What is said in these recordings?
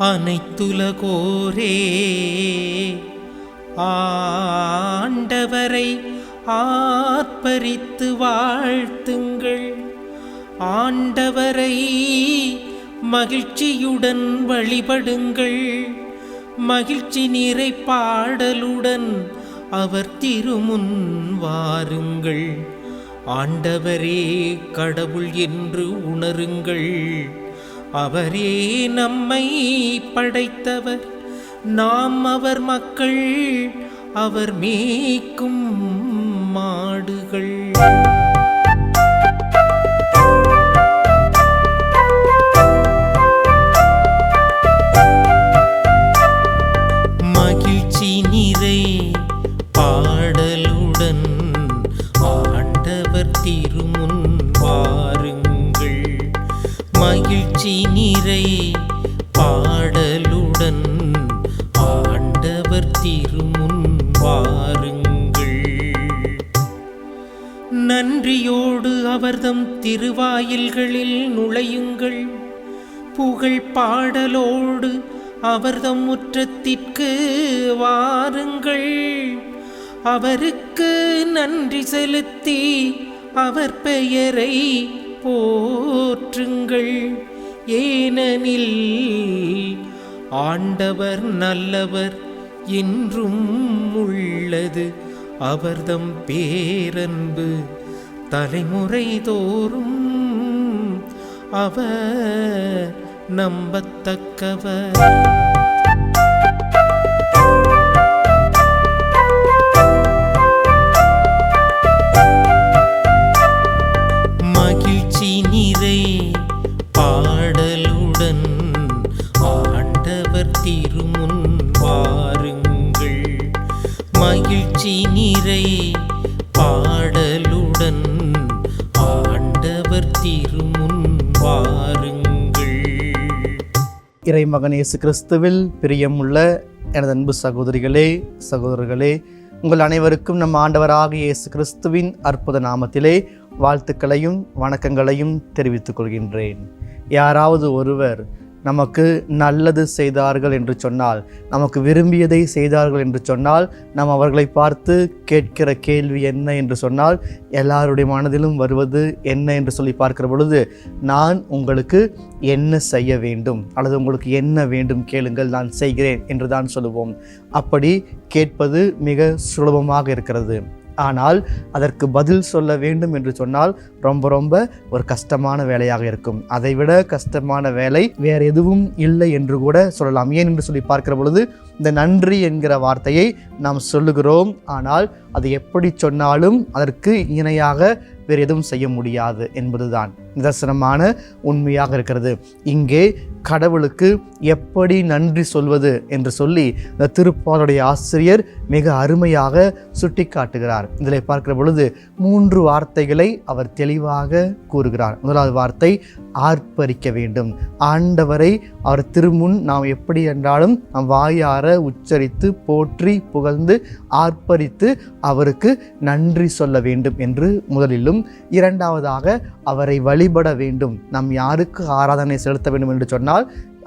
அனைத்துலகோரே ஆண்டவரை ஆர்ப்பரித்து வாழ்த்துங்கள். ஆண்டவரை மகிழ்ச்சியுடன் வழிபடுங்கள். மகிழ்ச்சி நிறை பாடலுடன் அவர் திருமுன் வாருங்கள். ஆண்டவரே கடவுள் என்று உணருங்கள். அவரே நம்மை படைத்தவர். நாம் அவர் மக்கள் அவர் மேய்க்கும் மாடுகள். நன்றியோடு அவர்தம் திருவாயில்களில் நுழையுங்கள். புகழ் பாடலோடு அவர்தம் முற்றத்திற்கு வாருங்கள். அவருக்கு நன்றி செலுத்தி அவர் பெயரை போற்றுங்கள். ஏனெனில் ஆண்டவர் நல்லவர் என்றும் உள்ளது. அவர்தம் பேரன்பு தலைமுறை தோறும் அவர் நம்பத்தக்கவர். மகிழ்ச்சி நிறை பாடலுடன் ஆண்டவர் திருமுன் வாருங்கள். மகிழ்ச்சி நிறை பாடல் திருமுன் வாருங்கள் இறைமகன் இயேசு கிறிஸ்துவில் பிரியமுள்ள எனது அன்பு சகோதரிகளே சகோதரர்களே உங்கள் அனைவருக்கும் நம் ஆண்டவராக இயேசு கிறிஸ்துவின் அற்புத நாமத்திலே வாழ்த்துக்களையும் வணக்கங்களையும் தெரிவித்துக் கொள்கின்றேன். யாராவது ஒருவர் நமக்கு நல்லது செய்தார்கள் என்று சொன்னால் நமக்கு விரும்பியதை செய்தார்கள் என்று சொன்னால் நாம் அவர்களை பார்த்து கேட்கிற கேள்வி என்ன என்று சொன்னால் எல்லாருடைய மனதிலும் வருவது என்ன என்று சொல்லி பார்க்கிற பொழுது நான் உங்களுக்கு என்ன செய்ய வேண்டும் அல்லது உங்களுக்கு என்ன வேண்டும் கேளுங்கள் நான் செய்கிறேன் என்று தான் சொல்லுவோம். அப்படி கேட்பது மிக சுலபமாக இருக்கிறது. ஆனால் அதற்கு பதில் சொல்ல வேண்டும் என்று சொன்னால் ரொம்ப ரொம்ப ஒரு கஷ்டமான வேலையாக இருக்கும். அதைவிட கஷ்டமான வேலை வேறு எதுவும் இல்லை என்று கூட சொல்லலாம். ஏன் என்று சொல்லி பார்க்கிற பொழுது இந்த நன்றி என்கிற வார்த்தையை நாம் சொல்லுகிறோம். ஆனால் அது எப்படி சொன்னாலும் அதற்கு இணையாக வேறு எதுவும் செய்ய முடியாது என்பதுதான் நிதர்சனமான உண்மையாக இருக்கிறது. இங்கே கடவுளுக்கு எப்படி நன்றி சொல்வது என்று சொல்லி இந்த திருப்பாலுடைய ஆசிரியர் மிக அருமையாக சுட்டி காட்டுகிறார் இதில் பார்க்கிற பொழுது மூன்று வார்த்தைகளை அவர் தெளிவாக கூறுகிறார். முதலாவது வார்த்தை ஆர்ப்பரிக்க வேண்டும். ஆண்டவரை அவர் திருமுன் நாம் எப்படி என்றாலும் நாம் வாயார உச்சரித்து போற்றி புகழ்ந்து ஆர்ப்பரித்து அவருக்கு நன்றி சொல்ல வேண்டும் என்று முதலிலும் இரண்டாவதாக அவரை வழிபட வேண்டும். நாம் யாருக்கு ஆராதனை செலுத்த வேண்டும் என்று சொன்னால்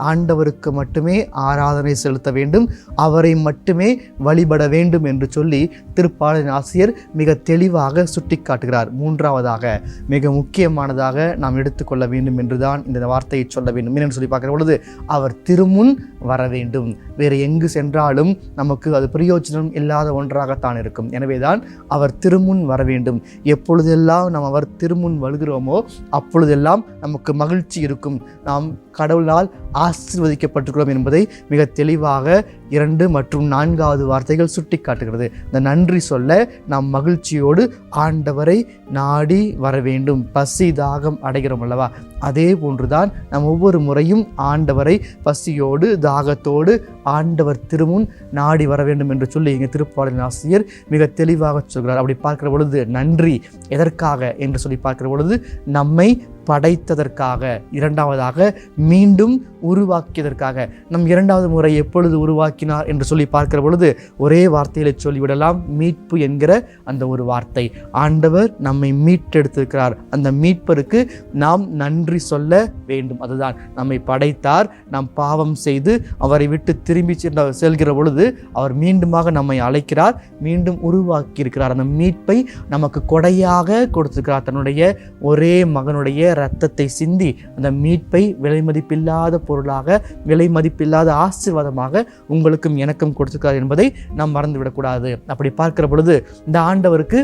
ஆண்டவருக்கு மட்டுமே ஆராதனை செலுத்த வேண்டும் அவரை மட்டுமே வழிபட வேண்டும் என்று சொல்லி திருப்பாளின் ஆசிரியர் மிக தெளிவாக சுட்டிக்காட்டுகிறார். மூன்றாவதாக மிக முக்கியமானதாக நாம் எடுத்துக்கொள்ள வேண்டும் என்றுதான் இந்த வார்த்தையை சொல்ல வேண்டும். என்னென்னு சொல்லி பார்க்குற பொழுது அவர் திருமுன் வர வேண்டும். வேறு எங்கு சென்றாலும் நமக்கு அது பிரயோஜனம் இல்லாத ஒன்றாகத்தான் இருக்கும். எனவேதான் அவர் திருமுன் வர வேண்டும். எப்பொழுதெல்லாம் நாம் அவர் திருமுன் வருகிறோமோ அப்பொழுதெல்லாம் நமக்கு மகிழ்ச்சி இருக்கும். நாம் கடவுளால் ஆசிர்வதிக்கப்பட்டிருக்கிறோம் என்பதை மிக தெளிவாக இரண்டு மற்றும் நான்காவது வார்த்தைகள் சுட்டி காட்டுகிறது இந்த நன்றி சொல்ல நாம் மகிழ்ச்சியோடு ஆண்டவரை நாடி வர வேண்டும். பசி தாகம் அடைகிறோம் அல்லவா? அதே போன்றுதான் நாம் ஒவ்வொரு முறையும் ஆண்டவரை பசியோடு தாகத்தோடு ஆண்டவர் திருமுன் நாடி வர வேண்டும் என்று சொல்லி இங்கே திருப்பாடலின் ஆசிரியர் மிக தெளிவாக சொல்கிறார். அப்படி பார்க்கிற பொழுது நன்றி எதற்காக? என்று சொல்லி பார்க்கிற பொழுது நம்மை படைத்ததற்காக இரண்டாவதாக மீண்டும் உருவாக்கியதற்காக. நம் இரண்டாவது முறை எப்பொழுது உருவாக்கினார் என்று சொல்லி பார்க்கிற பொழுது ஒரே வார்த்தையில் சொல்லிவிடலாம் மீட்பு என்கிற அந்த ஒரு வார்த்தை. ஆண்டவர் நம்மை மீட்டெடுத்திருக்கிறார். அந்த மீட்பருக்கு நாம் நன்றி சொல்ல வேண்டும். அதுதான் நம்மை படைத்தார் நாம் பாவம் செய்து அவரை விட்டு திரும்பி சென்ற செல்கிற பொழுது அவர் மீண்டுமாக நம்மை அழைக்கிறார் மீண்டும் உருவாக்கியிருக்கிறார். அந்த மீட்பை நமக்கு கொடையாக கொடுத்திருக்கிறார். தன்னுடைய ஒரே மகனுடைய ரத்தத்தை சிந்தி அந்த மீட்பை விலை மதிப்பில்லாத பொருளாக விலை மதிப்பில்லாத ஆசீர்வாதமாக உங்களுக்கும் எனக்கும் கொடுத்திருக்கிறார் என்பதை நாம் மறந்துவிடக்கூடாது. அப்படி பார்க்கிற பொழுது இந்த ஆண்டவருக்கு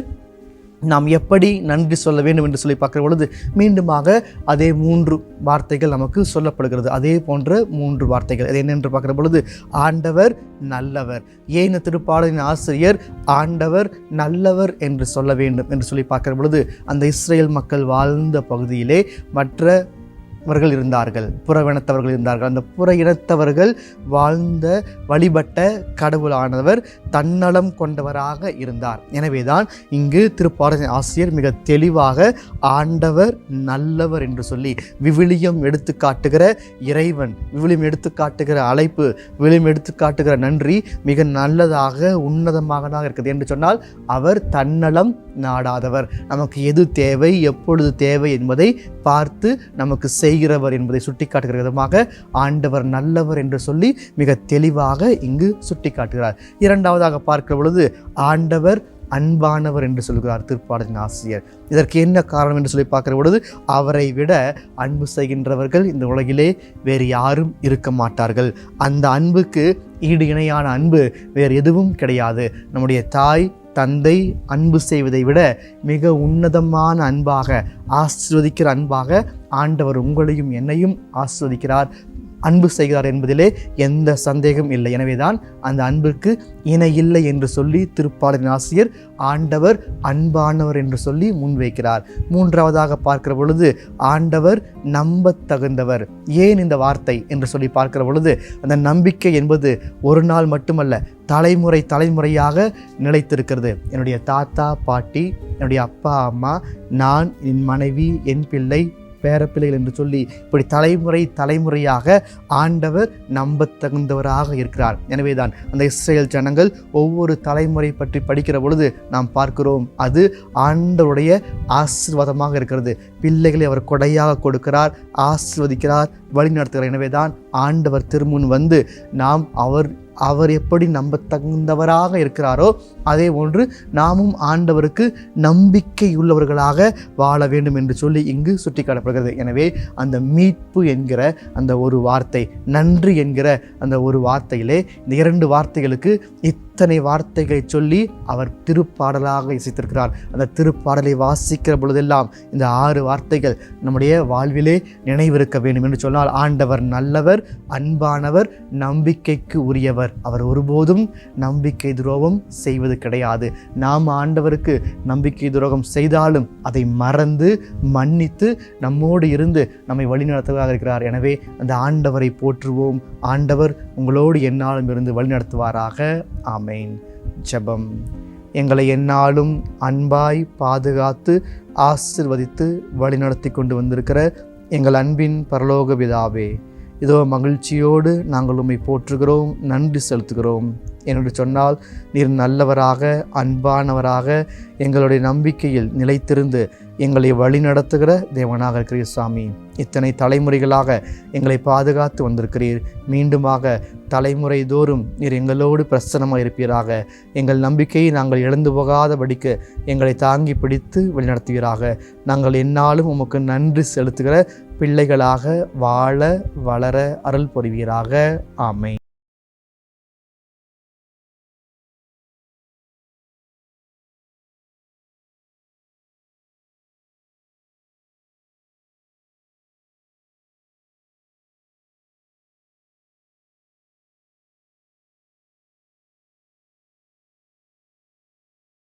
நாம் எப்படி நன்றி சொல்ல வேண்டும் என்று சொல்லி பார்க்கிற பொழுது மீண்டுமாக அதே மூன்று வார்த்தைகள் நமக்கு சொல்லப்படுகிறது. அதே போன்ற மூன்று வார்த்தைகள். அது என்னென்று பார்க்கிற பொழுது ஆண்டவர் நல்லவர். ஏன் இந்த திருப்பாடலின் ஆசிரியர் ஆண்டவர் நல்லவர் என்று சொல்ல வேண்டும் என்று சொல்லி பார்க்கிற பொழுது அந்த இஸ்ரேல் மக்கள் வாழ்ந்த பகுதியிலே மற்ற அவர்கள் இருந்தார்கள் புறவினத்தவர்கள் இருந்தார்கள். அந்த புற இனத்தவர்கள் வாழ்ந்த வழிபட்ட கடவுளானவர் தன்னலம் கொண்டவராக இருந்தார். எனவேதான் இங்கு திருப்பாடலின் ஆசிரியர் மிக தெளிவாக ஆண்டவர் நல்லவர் என்று சொல்லி விவிலியம் எடுத்து காட்டுகிற இறைவன் விவிலியம் எடுத்து காட்டுகிற அழைப்பு விவிலியம் எடுத்து காட்டுகிற நன்றி மிக நல்லதாக உன்னதமாக இருக்குது என்று சொன்னால் அவர் தன்னலம் நாடாதவர். நமக்கு எது தேவை எப்பொழுது தேவை என்பதை பார்த்து நமக்கு செய்கிறவர் என்பதை சுட்டிக்காட்டுகிற விதமாக ஆண்டவர் நல்லவர் என்று சொல்லி மிக தெளிவாக இங்கு சுட்டிக்காட்டுகிறார். இரண்டாவதாக பார்க்கிற பொழுது ஆண்டவர் அன்பானவர் என்று சொல்கிறார் திருப்பாடலின் ஆசிரியர். இதற்கு என்ன காரணம் என்று சொல்லி பார்க்கிற பொழுது அவரை விட அன்பு செய்கின்றவர்கள் இந்த உலகிலே வேறு யாரும் இருக்க மாட்டார்கள். அந்த அன்புக்கு ஈடு இணையான அன்பு வேறு எதுவும் கிடையாது. நம்முடைய தாய் தந்தை அன்பு செய்வதை விட மிக உன்னதமான அன்பாக ஆசிர்வதிக்கிற அன்பாக ஆண்டவர் உங்களையும் என்னையும் ஆசிர்வதிக்கிறார். அன்பு செய்கிறார் என்பதிலே எந்த சந்தேகம் இல்லை. எனவேதான் அந்த அன்புக்கு இணை இல்லை என்று சொல்லி திருப்பாளரின் ஆசிரியர் ஆண்டவர் அன்பானவர் என்று சொல்லி முன்வைக்கிறார். மூன்றாவதாக பார்க்கிற பொழுது ஆண்டவர் நம்ப தகுந்தவர் ஏன் இந்த வார்த்தை என்று சொல்லி பார்க்கிற பொழுது அந்த நம்பிக்கை என்பது ஒரு நாள் மட்டுமல்ல தலைமுறை தலைமுறையாக நிலைத்திருக்கிறது. என்னுடைய தாத்தா பாட்டி என்னுடைய அப்பா அம்மா நான் என் மனைவி என் பிள்ளை பேரப்பிள்ளைகள் என்று சொல்லி இப்படி தலைமுறை தலைமுறையாக ஆண்டவர் நம்பத்தகுந்தவராக இருக்கிறார். எனவேதான் அந்த இஸ்ரேல் ஜனங்கள் ஒவ்வொரு தலைமுறை பற்றி படிக்கிற பொழுது நாம் பார்க்கிறோம் அது ஆண்டவருடைய ஆசீர்வாதமாக இருக்கிறது. பிள்ளைகளை அவர் கொடையாக கொடுக்கிறார் ஆசிர்வதிக்கிறார் வழி நடத்துகிறார் எனவேதான் ஆண்டவர் திருமுன் வந்து நாம் அவர் அவர் எப்படி நம்ப தகுந்தவராக இருக்கிறாரோ அதே போன்று நாமும் ஆண்டவருக்கு நம்பிக்கை உள்ளவர்களாக வாழ வேண்டும் என்று சொல்லி இங்கு சுட்டிக்காட்டப்படுகிறது. எனவே அந்த மீட்பு என்கிற அந்த ஒரு வார்த்தை நன்றி என்கிற அந்த ஒரு வார்த்தையிலே இந்த இரண்டு வார்த்தைகளுக்கு இத் இத்தனை வார்த்தைகளை சொல்லி அவர் திருப்பாடலாக இசைத்திருக்கிறார். அந்த திருப்பாடலை வாசிக்கிற பொழுதெல்லாம் இந்த ஆறு வார்த்தைகள் நம்முடைய வாழ்விலே நினைவிருக்க வேண்டும் என்று சொன்னால் ஆண்டவர் நல்லவர் அன்பானவர் நம்பிக்கைக்கு உரியவர். அவர் ஒருபோதும் நம்பிக்கை துரோகம் செய்வது கிடையாது. நாம் ஆண்டவருக்கு நம்பிக்கை துரோகம் செய்தாலும் அதை மறந்து மன்னித்து நம்மோடு இருந்து நம்மை வழிநடத்துவதாக இருக்கிறார். எனவே அந்த ஆண்டவரை போற்றுவோம். ஆண்டவர் உங்களோடு என்னாலும் இருந்து வழிநடத்துவாராக ஆமேன். ஜெபம். எங்களை எந்நாளும் அன்பாய் பாதுகாத்து ஆசிர்வதித்து வழிநடத்தி கொண்டு வந்திருக்கிற எங்கள் அன்பின் பரலோக விதாவே இதோ மகிழ்ச்சியோடு நாங்கள் உம்மை போற்றுகிறோம் நன்றி செலுத்துகிறோம். என்று சொன்னால் நீர் நல்லவராக அன்பானவராக எங்களுடைய நம்பிக்கையில் நிலைத்திருந்து எங்களை வழிநடத்துகிற தேவனாக இருக்கிறீர் சாமி இத்தனை தலைமுறைகளாக எங்களை பாதுகாத்து வந்திருக்கிறீர். மீண்டுமாக தலைமுறை தோறும் நீர் எங்களோடு பிரசனமாக இருப்பீராக. எங்கள் நம்பிக்கையை நாங்கள் இழந்து போகாதபடிக்கு எங்களை தாங்கி பிடித்து வழிநடத்துவீராக. நாங்கள் என்னாலும் உமக்கு நன்றி செலுத்துகிற பிள்ளைகளாக வாழ வளர அருள் புரிவீராக. ஆமை